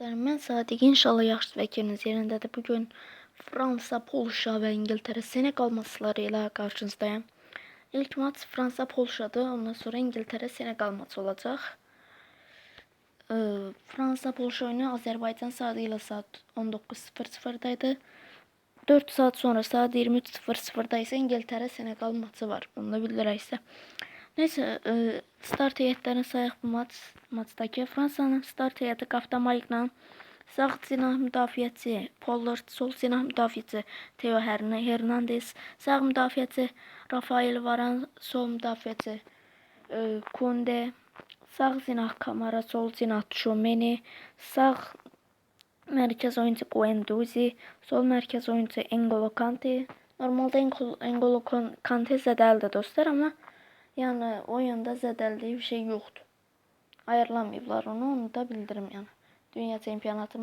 Mən Sadiq inşallah yaxşı vəkiliniz yerindədir. Bu gün Fransa, Polşa və İngiltərə Seneqal maçları ilə qarşınızdayım. İlk maç Fransa Polşadır. Ondan sonra İngiltərə Seneqal maçı olacaq. Fransa Polşa oyunu Azərbaycan saatı ilə saat 19:00-da idi. 4 saat sonra saat 23:00-da isə İngiltərə maçı var. Bunu da bildirək sizə. Neyse, e, start heyətlərini sayaq bu maç, maçdakı. Fransanın start heyəti Qaftan Maliklə sağ cinah müdafiəçi Pollard, sol cinah müdafiəçi Hern- Hernandez, sağ müdafiəçi Rafael Varan, sol müdafiəçi e, Kunde, sağ cinah Kamara, sol cinah Tchouameni, sağ Merkez oyuncu Guendouzi, sol merkez oyuncu N'Golo Kante. Normalde N'Golo N'Golo Kan- Kante zədəlidir dostlar ama yani oyunda zədəldiyi bir şey yoktu. Ayarlamayıblar onu, onu da bildirim yani. Dünya çempionatı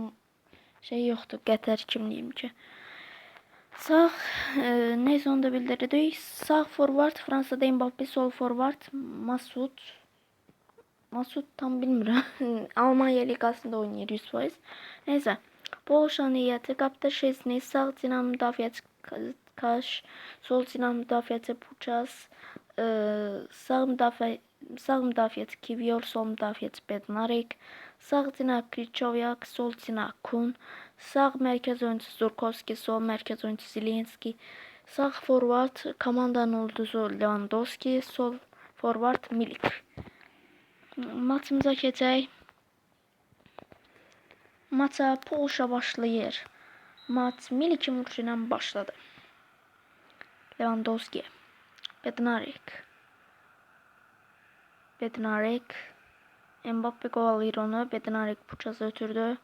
şey yoktu, Qətər kimliyim ki. Sağ, e, neyse onu da bildirdik. Sağ forvard Fransa'da Mbappe, sol forvard Masud. Masud tam bilmirəm. Almanya liqasında oynayır 100%. Neyse. Polşa niyyəti qapda Şezni, sağ cinah müdafiəçi Ka- Kaş, sol cinah müdafiəçi Puças, sağ müdafiə sağ müdafiəçi Kivior, sol müdafiəçi Bednarik, sağ cinah Kriçovyak, sol cinah Kun, sağ mərkəz oyuncusu Zurkovski, sol mərkəz oyuncusu Zilinski, sağ forvard komandanın ulduzu Lewandowski, sol forvard Milik. Maçımıza keçək. Maça Polşa başlayır. Maç Milik vuruşu ilə başladı. Lewandowski, Bednarik, Bednarik, Mbappe kovalıyor onu. Bednarik Puçaz'a ötürdü.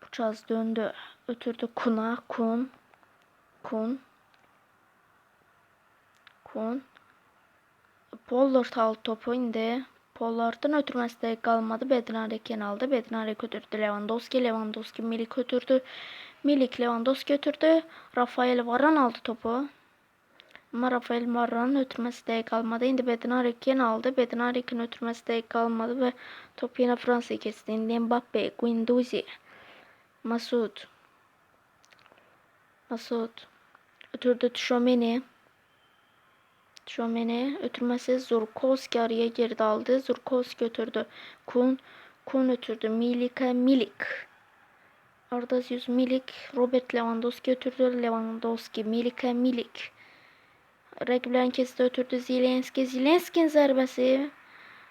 Puçaz döndü. Ötürdü Kun'a. Kun. Kun. Kun. Pollard aldı topu indi. Pollard'ın ötürməsi də qalmadı. Bednarik yenə aldı. Bednarik ötürdü Lewandowski. Lewandowski Milik ötürdü. Milik Lewandowski ötürdü. Rafael Varan aldı topu. Ama Rafael Varran'ın ötürməsi də qalmadı. İndi Bednarik yenə aldı. Bednarik'in ötürməsi də qalmadı və top yenə Fransaya keçdi. İndi Mbappe, Guendouzi, Masud. Masud. Ötürdü Tchouameni. Tchouameni ötürməsi Zurkovski araya girdi aldı. Zurkovski ötürdü. Kun. Kun ötürdü. Milik'e Milik. Arda Yüz Milik. Robert Lewandowski ötürdü. Lewandowski. Milik'e Milik. Rəqiblərin keçidi ötürdü. Zilenski. Zilenski'nin zərbəsi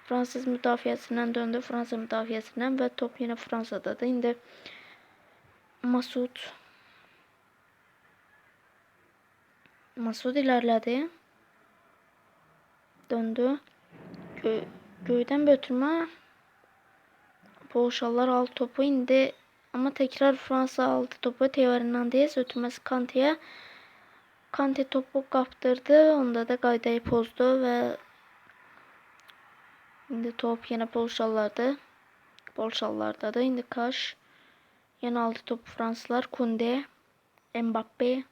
Fransız müdafiəsindən döndü. Fransa müdafiəsindən və top yenə Fransadadır. İndi Masud. Masud ilerledi. Döndü. Gö göyden bir ötürme. Polşalılar aldı topu indi. Ama tekrar Fransa aldı topu. Theo Hernandez ötürmesi Kante'ye. Kante topu kaptırdı. Onda da qaydayı pozdu ve indi top yine Polşalılardı. Polşalılardadır. İndi Kaş. Yine aldı topu Fransızlar. Kunde. Mbappe.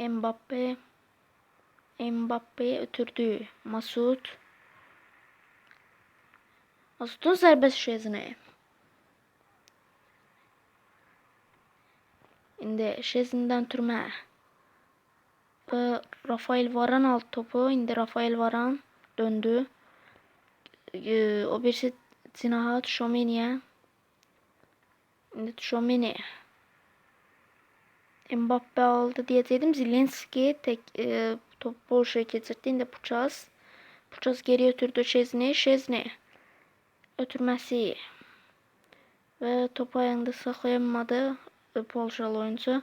Mbappe. Mbappe ötürdü. Masud. Masud'un serbest şezine. Şimdi şezinden türme. Ve Rafael Varan aldı topu. İndi Rafael Varan döndü. Ee, o birisi Zinaha Tchouameni'ye. İndi Tchouameni. Mbappe aldı diyecektim. Zilinski tek e, top Polşa'ya geçirdiğinde Puçaz. Puçaz geri ötürdü Şezni. Şezni. Ötürməsi. Və topu ayağında saxlayamadı e, Polşalı oyuncu.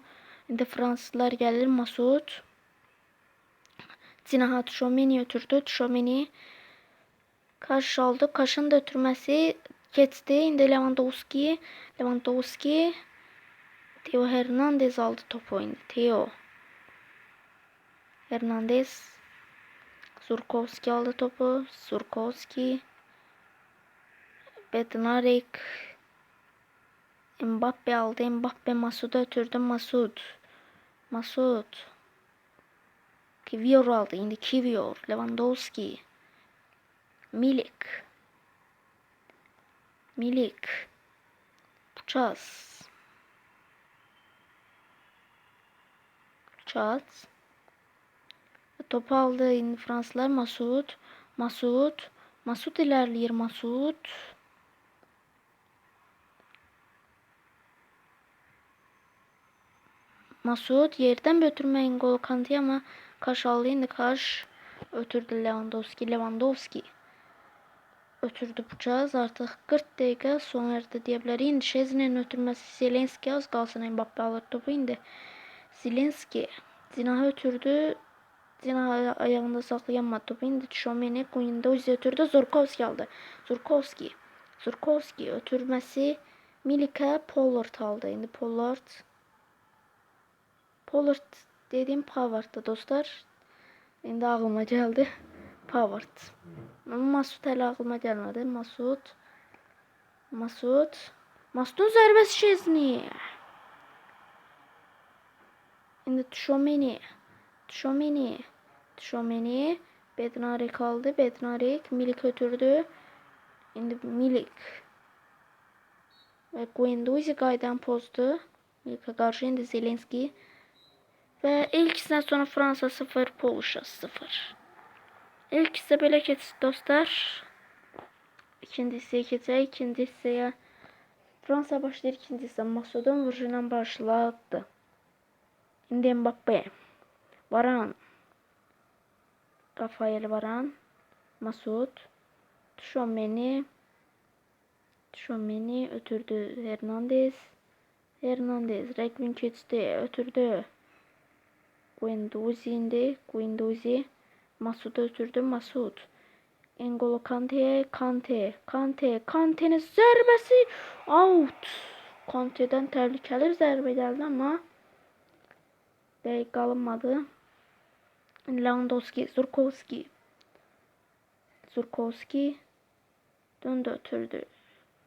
İndi Fransızlar gəlir. Masud. Zinaha Tchouameni ötürdü. Tchouameni. Kaş aldı. Kaşın da ötürməsi keçdi. İndi Lewandowski. Lewandowski. Theo Hernandez aldı topu indi. Theo. Hernandez. Zurkovski aldı topu. Zurkovski. Bednarik. Mbappe aldı. Mbappe Masud'a ötürdü. Masud. Masud. Kivior aldı. İndi Kivior. Lewandowski. Milik. Milik. Çaz. Çaz. Topu aldı indi Fransızlar. Masut. Masut. Masut ilerliyor. Masut. Masut yerden götürmeyin gol Kanti ama Kaş aldı indi Kaş. Ötürdü Lewandowski. Lewandowski. Ötürdü bıçağız artık 40 dakika sona erdi diyebilir. İndi Şezinin ötürmesi Zelenski az kalsın Mbappe alır topu indi. Zelenski. Zinahı ötürdü. Zinahı ayağında saklayamadı topu indi. Tchouameni kuyunda üze ötürdü. Zorkovski aldı. Zorkovski. Zorkovski ötürmesi Milika Pollard aldı. İndi Pollard. Pollard dediğim Pavard'dı dostlar. İndi ağlıma geldi. Ama Masut hele aklıma gelmedi. Masut. Masut. Masut'un zərbesi Şezni. İndi Tchouameni. Tchouameni. Tchouameni. Bednarik kaldı. Bednarik. Milik götürdü. İndi Milik. Ve Guendouzi qaydan pozdu. Milik'e karşı indi Zelenski. Ve ilkisinden sonra Fransa 0, Polşa 0. İlk ise böyle keçdi dostlar. İkinci hissəyə keçək. İkinci hissəyə Fransa başlayır. İkinci hissə Masudun vuruşu ilə başladı. İndi Mbappe. Varan. Rafael Varan. Masud. Tchouameni. Tchouameni ötürdü. Hernandez. Hernandez. Rekvin keçdi. Ötürdü. Guendouzi indi. Guendouzi. Masud'u ötürdü. Masud. Engolo Kante. Kante. Kante. Kante'nin zərbəsi out. Kante'den tehlikeli bir zərbə gəldi amma dəqiq qalınmadı. Lewandowski. Zurkowski. Zurkowski. Döndü ötürdü.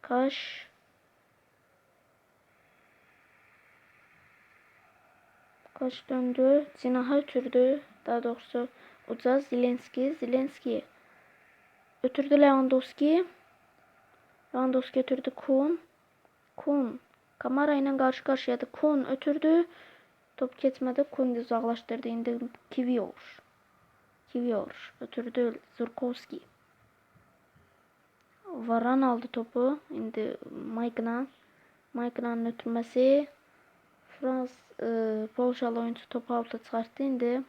Kaş. Kaş döndü. Zinaha ötürdü. Daha doğrusu uca Zelenski. Zelenski. Ötürdü Lewandowski. Lewandowski ötürdü Kun. Kun. Kamara ile karşı karşıyadı. Kun ötürdü. Top ketmedi. Kun uzaklaştırdı. İndi Kivior. Kivior. Ötürdü Zurkowski. Varan aldı topu. İndi Mayknan. Mayknan'ın ötürmesi. Frans, e, Polşalı oyuncu topu altı çıxartdı. İndi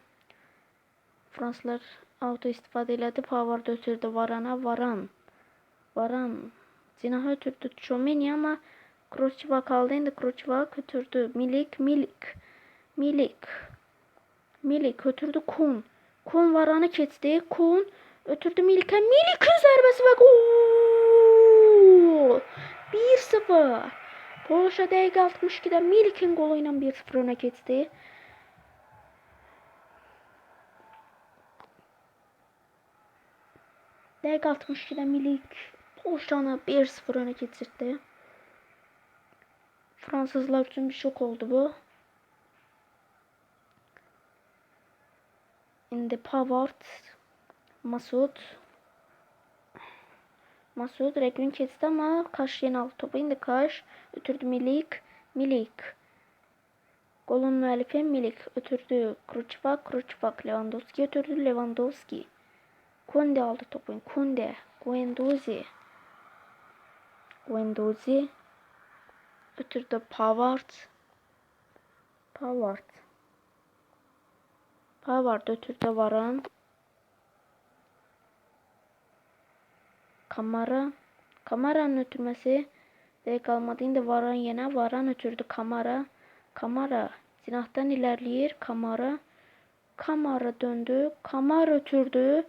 Fransızlar auto istifadə elədi. Pavard ötürdü Varana. Varan. Varan. Zinahı ötürdü Tchouameni ama Kroçiva kaldı. İndi Kroçiva götürdü. Milik. Milik. Milik. Milik götürdü Kun. Kun Varan'ı keçdi. Kun ötürdü Milik'e. Milik'in zərbəsi və gol! 1-0. Polşa dəqiqə 62-də Milik'in ilə 1-0 önə keçdi. Dəqiqə 62-də Milik Polşanı 1-0 önə keçirdi. Fransızlar üçün bir şok oldu bu. İndi Pavard, Masud. Masud Rekvin keçdi ama Kaş yenə aldı topu. İndi Kaş ötürdü Milik. Milik. Golun müəllifi Milik ötürdü Kruçvak. Kruçvak Lewandowski ötürdü Lewandowski. Kunde aldı topu. Kunde. Guendouzi. Guendouzi. Ötürdü Pavard. Pavard. Pavard ötürdü Varan. Kamara. Kamara'nın ötürmesi de kalmadı. İndi Varan yine Varan ötürdü Kamara. Kamara zinahtan ilerleyir. Kamara. Kamara döndü. Kamara ötürdü.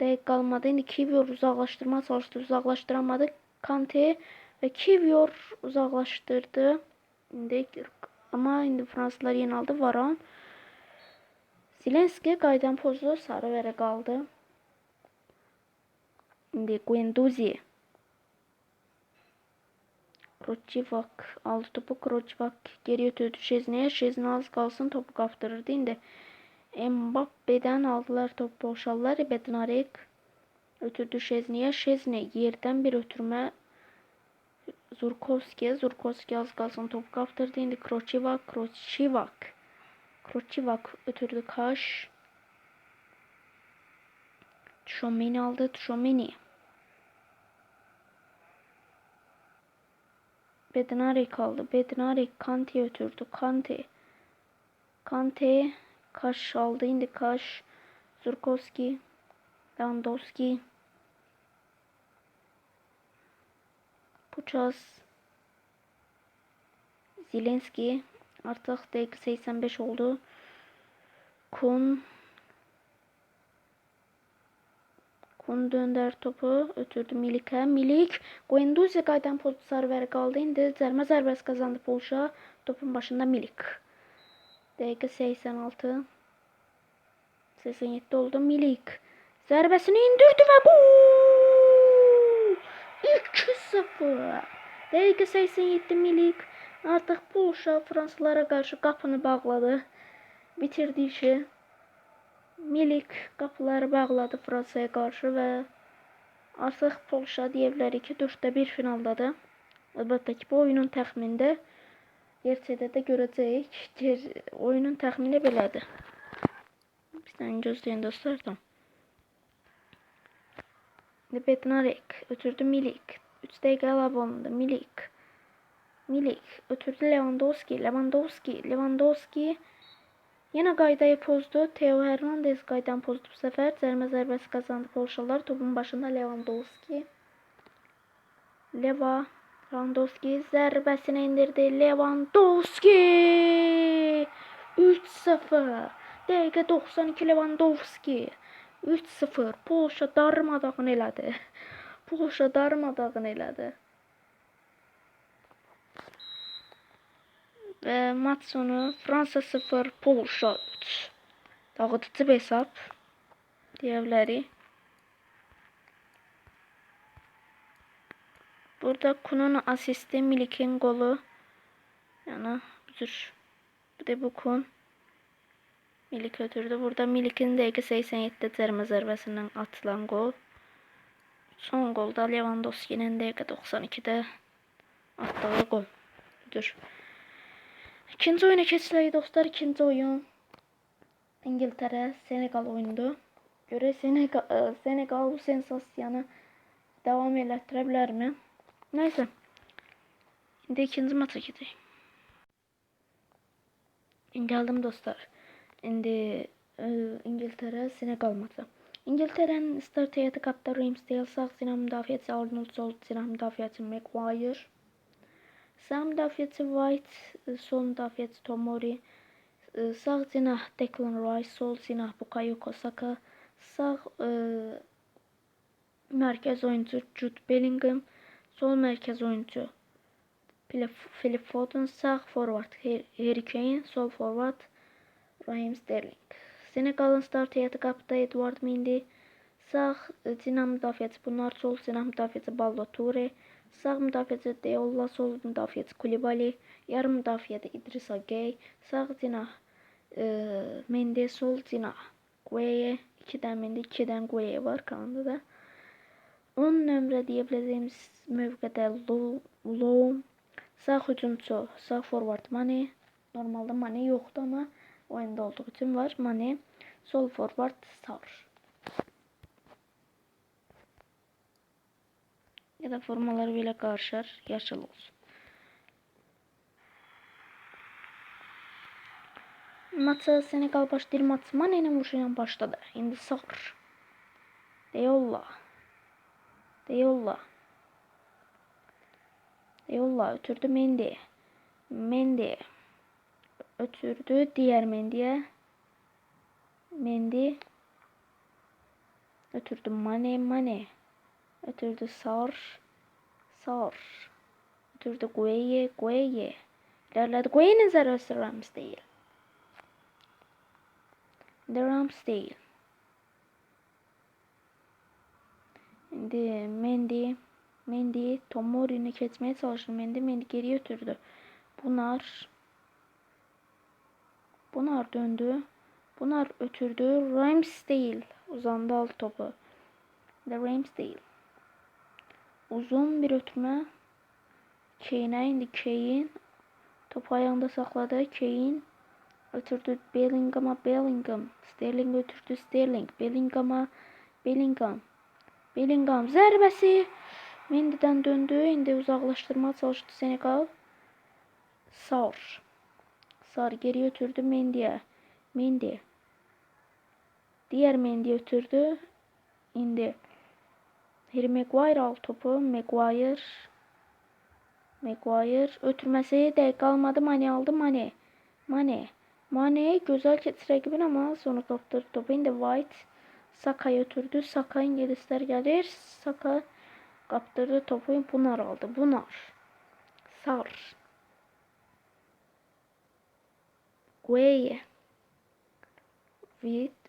Dəqiq qalmadı. İndi Kivior uzaqlaşdırma çalışdı. Uzaqlaşdıramadı. Kante ve Kivior uzaqlaşdırdı. İndi ama indi Fransızlar yenildi. Varan. Zelenski qaydan pozdu. Sarı verə qaldı. İndi Guendouzi. Kroçivak aldı topu. Kroçivak geri ötürdü Şezne'ye. Şezne az kalsın topu kaptırırdı. İndi Mbappe'den aldılar topu boşallar. Bednarek ötürdü Şezne'ye. Şezne yerden bir ötürme Zurkovski. Zurkovski az kalsın top kaptırdı. Şimdi Krochivak. Krochivak. Krochivak ötürdü kaş. Tchouameni aldı. Tchouameni. Bednarek kaldı. Bednarek Kante ötürdü. Kante. Kante. Kaş aldı. Şimdi Kaş. Zurkovski. Lewandowski. Puças. Zelenski. Artık dakika 85 oldu. Kun. Kun döndər topu. Ötürdü Milik'e. Milik. Guendouzi qaydan postu sarıvəri qaldı. İndi cərmə zərbəsi kazandı Polşa. Topun başında Milik. Dakika 86. 87 oldu. Milik. Zərbəsini indirdi və gol! 2-0. Dakika 87 Milik. Artık Polşa Fransızlara karşı kapını bağladı. Bitirdi işi. Milik kapıları bağladı Fransa'ya karşı ve artık Polşa diyebilir ki 4'te 1 finaldadır. Elbette ki bu oyunun təxminində gerçəkdə də görəcəyik. Ger- Oyunun təxmini belədir. Bir saniye gözleyin dostlar da. Bednarek ötürdü Milik. 3 dəqiqə əlavə olundu. Milik. Milik ötürdü Lewandowski. Lewandowski. Lewandowski. Yine qaydayı pozdu. Theo Hernandez qaydan pozdu bu sefer. Zərmə zərbəsi kazandı Polşalılar. Topun başında Lewandowski. Leva. Lewandowski zərbəsini indirdi. Lewandowski. 3-0. Dəqiqə 92 Lewandowski. 3-0. Polşa darmadağın elədi. Polşa darmadağın elədi. Ve maç sonu Fransa 0, Polşa 3. Dağıtıcı bir hesap diyebiliriz. Burada Kun'un asisti, Milik'in golü. Yani budur. Bu da bu Kun. Milik ötürdü. Burada Milik'in dakika 87'de cərmə atılan gol. Son golda Lewandowski'nin dakika 92'de attığı gol. Budur. İkinci oyuna keçirik dostlar. İkinci oyun İngiltere Senegal oyundu. Göre Senegal, e, Senegal bu sensasiyonu devam elətdirə bilərmi? Neyse. Şimdi ikinci maça gidelim. Geldim dostlar. Şimdi e, İngiltere Senegal maçı. İngiltere'nin start heyeti kaptanı Ramsdale, sağ silah müdafiəçi Arnold, sol silah müdafiəçi Maguire. Sağ müdafiəçi White, sol müdafiəçi Tomori, sağ cinah Declan Rice, sol cinah Bukayo Saka, sağ e, merkez oyuncu Jude Bellingham, sol merkez oyuncu Philip Foden, sağ forward Har- Harry Kane, sol forward Raheem Sterling. Senegal'ın start heyeti kapıda Edward Mendy, sağ cinah müdafiəçi bunlar, sol cinah müdafiəçi Ballo Toure, sağ müdafiəçi Deolla, sol müdafiəçi Koulibaly, yarım müdafiədə İdrissa Gueye, sağ cinah e, Mendy, sol cinah Gueye, 2'den Mendy, 2'den Gueye var kanalda da. 10 nömrə deyə biləcəyimiz mövqedə Low, sağ hücumçu, sağ forward Mane. Normalde Mane yoktu ama oyunda olduğu için var Mane. Sol forward Sar. Ya da formaları böyle karşılar, yaşıl olsun. Maça Senegal başlayır. Maç Mane'nin vuruşuyla başladı. Şimdi Sar. Deyolla. Deyolla. Deyolla ötürdü Mendy. Mendy. Ötürdü diğer Mendy'ye. Mendy. Ötürdü Mane Mane. Ötürdü Sar. Sar. Ötürdü Gueye Gueye. İlerledi. Gueye'nin zərbəsi Rams değil. The Rams değil. Şimdi Mendy, Mendy Tomori'ni kesmeye çalıştı. Mendy, Mendy geriye götürdü. Bunlar Bunlar döndü. Bunlar ötürdü. Rams değil. Uzandı alt topu. The Rams değil. Uzun bir ötürme. Kane'e indi. Kane. Topu ayağında sakladı. Kane. Ötürdü Bellingham'a Bellingham. Sterling ötürdü Sterling. Bellingham'a Bellingham. Bellingham zərbəsi. Mendy'den döndü. İndi uzaklaştırmaya çalıştı Senegal. Sar. Sar geri götürdü Mendy'ye. Mendy. Diğer Mendy götürdü. İndi. Harry Maguire al topu. Maguire. Maguire. Ötürmesi de kalmadı. Mane aldı. Mane. Mane. Mane güzel keçir rakibin ama sonra kaptırdı topu. İndi White. Saka'ya götürdü. Saka İngilizler gelir. Saka kaptırdı topu. Bunar aldı. Bunar. Sar. Gueye.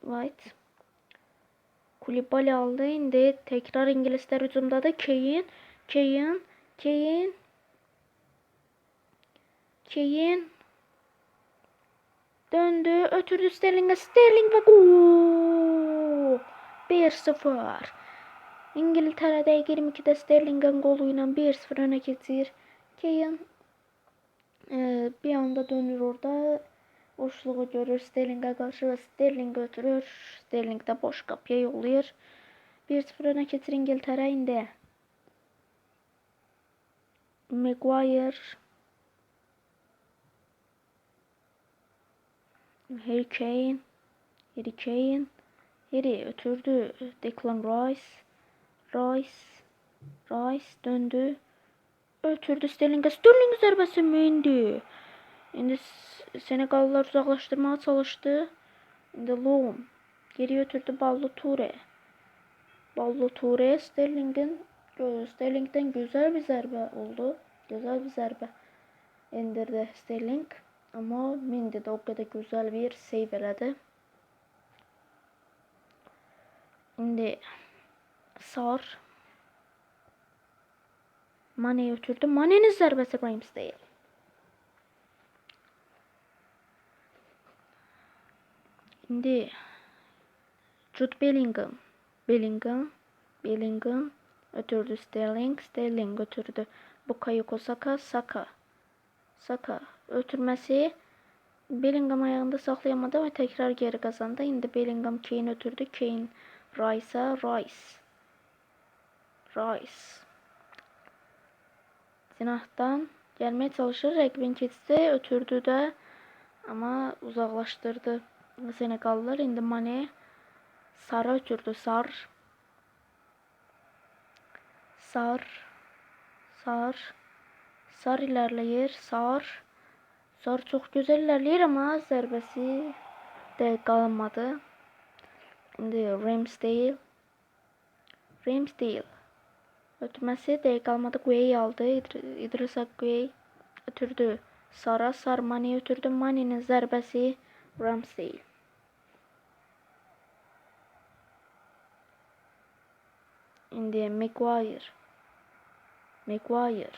White. Kulübali aldı. indi. Tekrar İngilizler hücumdadı. Kane. Kane. Kane. Kane. Döndü. Ötürdü Sterling'e. Sterling ve gol. 1-0. İngiltere'de 22'de Sterling'in goluyla 1-0 öne geçir. Kane e, bir anda dönür orada. Boşluğu görür Sterling'e karşı ve Sterling götürür. Sterling de boş kapıya yolluyor. 1-0 öne geçir İngiltere indi. Maguire. Harry Kane. Harry Kane. Harry ötürdü. Declan Rice. Rice. Rice döndü. Ötürdü Sterling'e. Sterling zərbəsi Mendy İndi Senegallılar uzaklaştırmaya çalıştı İndi Loam geri götürdü Ballo Toure Ballo Toure Sterling'in Sterling'den güzel bir zərbə oldu güzel bir zərbə indirdi Sterling ama Mendy de o kadar güzel bir save elədi. Şimdi Sar Mane'yi götürdü. Mane'nin zərbəsi Ramsdale. Şimdi Jude Bellingham. Bellingham. Bellingham ötürdü Sterling. Sterling götürdü. Bukayo Saka. Saka. Saka ötürmesi Bellingham ayağında saklayamadı ve tekrar geri kazandı. Şimdi Bellingham Kane ötürdü. Kane Rice'a Rice. Rice. Zinahtan gelmeye çalışır. Rakibin keçisi ötürdü de ama uzaklaştırdı. Senegallılar indi Mane Sar'a ötürdü. Sar. Sar. Sar. Sar ilerleyir. Sar. Sar çok güzel ilerleyir ama zərbəsi de kalmadı. Şimdi Ramsdale. Ramsdale. Ötmesi de kalmadı. Gueye aldı. İdr İdrisa Gueye ötürdü. Sara Sar Mane ötürdü. Mane'nin zərbəsi Ramsdale. Şimdi Maguire. Maguire.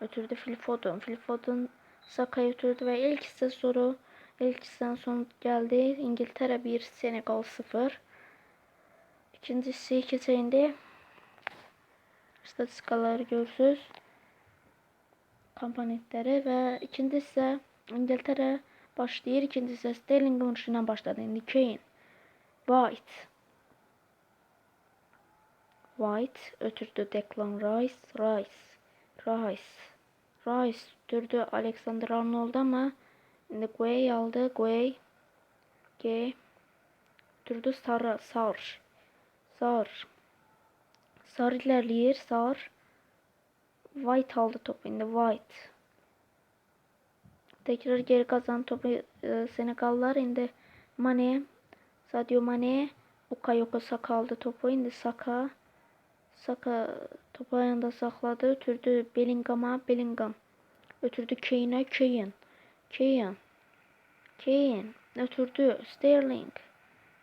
Ötürdü Phil Foden. Phil Foden Saka'ya ötürdü ve ilk soru ilk son geldi. İngiltere 1, Senegal 0. İkincisi keçəyində statistikaları görürsüz. Komponentləri və ikinci isə İngiltere başlayır. İkinci isə Sterling vuruşundan başladı. İndi Kane, White, White ötürdü Declan Rice, Rice, Rice, Rice ötürdü Alexander Arnold ama şimdi Guay aldı. Guay, G, ötürdü Sar, Sar, Sar, Sar ilerleyir, Sar, White aldı topu şimdi White. Tekrar geri kazan topu e, Senegallar indi Mane, Sadio Mane, Bukayo Saka aldı topu indi Saka. Saka topu ayağında sakladı. Ötürdü Bellingham'a. Bellingham. Ötürdü Kane'e. Kane. Kane. Kane. Ötürdü Sterling.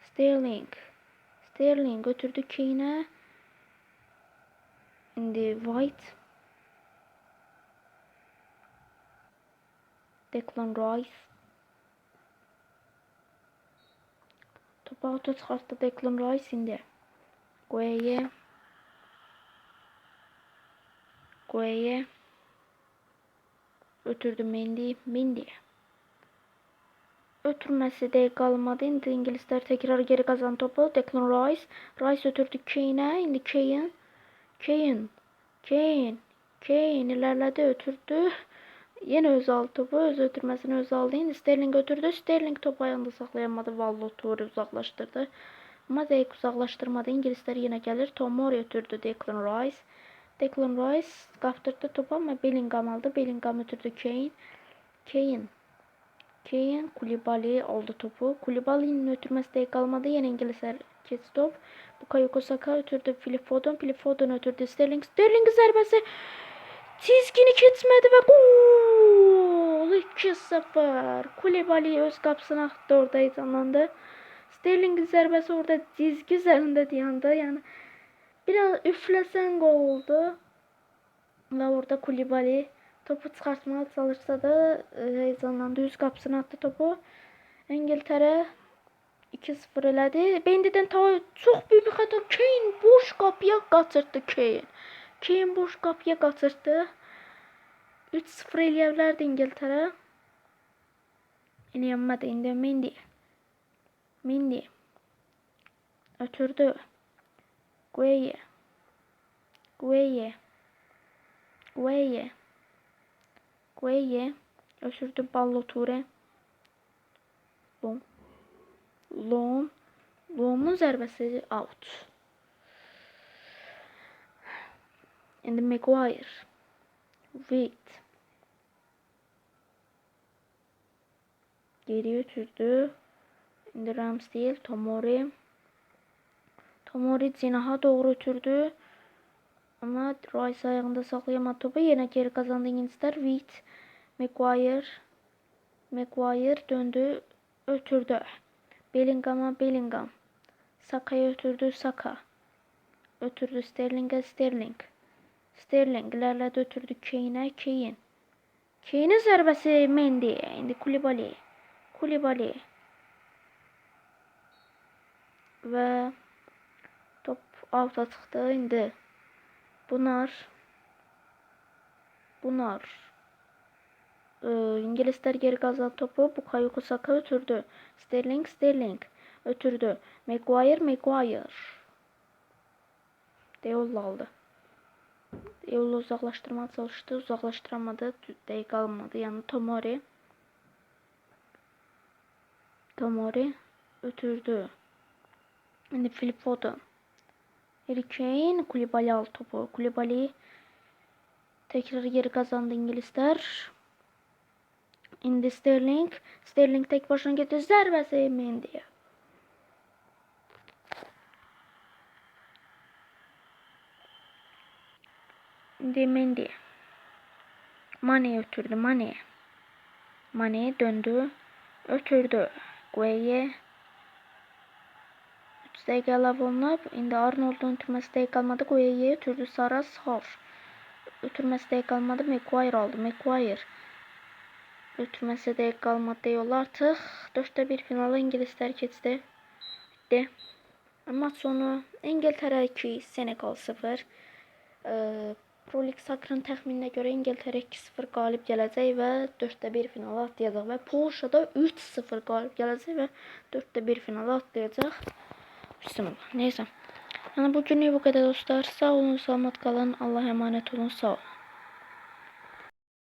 Sterling. Sterling götürdü Kane'e. Şimdi White. Declan Rice. Topu auto çıkarttı Declan Rice şimdi. Gueye. Gueye. Ötürdü Mendy. Mendy. Ötürmesi de kalmadı. İndi İngilizler tekrar geri kazan topu. Declan Rice. Rice ötürdü Kane'e. İndi Kane. Kane. Kane. Kane ilerledi ötürdü. Yine öz aldı topu. Öz ötürmesini öz aldı. İndi Sterling ötürdü. Sterling topu ayağında saklayamadı. Vallo Toure uzaklaştırdı. Ama Zeyk uzaklaştırmadı. İngilizler yine gelir. Tomori ötürdü Declan Rice. Declan Rice kaptırdı topu ama Bellingham aldı. Bellingham ötürdü Kane. Kane. Kane Kulibali aldı topu. Kulibali'nin ötürmesi de kalmadı. Yine İngilizler kesti top. Bukayo Saka ötürdü Philip Foden. Philip Foden ötürdü Sterling. Sterling zərbesi çizgini keçmedi ve gol 2-0. Kulibali öz kapısına attı orada heyecanlandı. Sterling'in zərbesi orada çizgi üzerinde dayandı. Yani biraz üflesen gol oldu. Ve orada Kulibali topu çıkartmaya çalışsa da e, heyecanlandı. Üz kapısına attı topu. İngiltere 2-0 elədi. Bendidən ta çox böyük bir xəta. Kane boş qapıya qaçırtdı Kane. Kane boş qapıya qaçırtdı. 3-0 eləyə bilərdi İngiltərə. Eləyənmədi. İndi Mendy. Mendy. Ötürdü. Gueye. Gueye. Gueye. Gueye. Ötürdü Ballo Toure. Lom. Lom. Lom'un zərbəsi out. İndi Maguire. Wait. Geri götürdü. İndi Ramsdale, Tomori. Tomori cinaha doğru ötürdü. Ama Rice ayağında saklayamadı topu. Yine geri kazandı İngilizler. Wheat, Maguire. Maguire döndü. Ötürdü. Bellingham'a Bellingham. Saka'ya ötürdü Saka. Ötürdü Sterling'e Sterling. Sterling ilerledi ötürdü Kane'e Kane. Kane'in zərbesi Mendy. İndi Kulibali. Kulibali. Ve top out'a çıxdı. İndi bunlar bunlar ee, İngilizler geri kazandı topu. Bukayo Saka ötürdü. Sterling Sterling ötürdü. Maguire Maguire. Deyolla aldı. Deyolla uzaklaştırmaya çalıştı. Uzaklaştıramadı. Değil almadı. Yani Tomori. Tomori ötürdü. Şimdi Philip Foden. Harry Kane Kulibali aldı topu. Kulibali tekrar geri kazandı İngilizler. Indi Sterling. Sterling tek başına gitti. Zərbəsi Mendy'ye. İndi Mendy. Mane ötürdü. Mane. Mane döndü. Ötürdü. Gueye. 3 dəqiqə əlavə olunub. İndi Arnold'un ötürməsi dəqiq qalmadı. Gueye ötürdü. Sara Sar. Ötürməsi dəqiq qalmadı. Maguire aldı. Maguire. Ötürməsi dəqiq qalmadı yol artıq. 4'te 1 finala İngilizlər keçdi. Bitti. Maç sonu İngiltərə 2, Senegal 0. Ee, Pro League Soccer'ın təxmininə görə İngiltərə 2-0 qalib gələcək və 4-də 1 finala atlayacaq və Polşada 3-0 qalib gələcək və 4-də 1 finala atlayacaq. Bismillah. Neyse. Yani bugünlük bu kadar dostlar. Sağ olun, selamat kalın. Allah'a emanet olun. Sağ olun.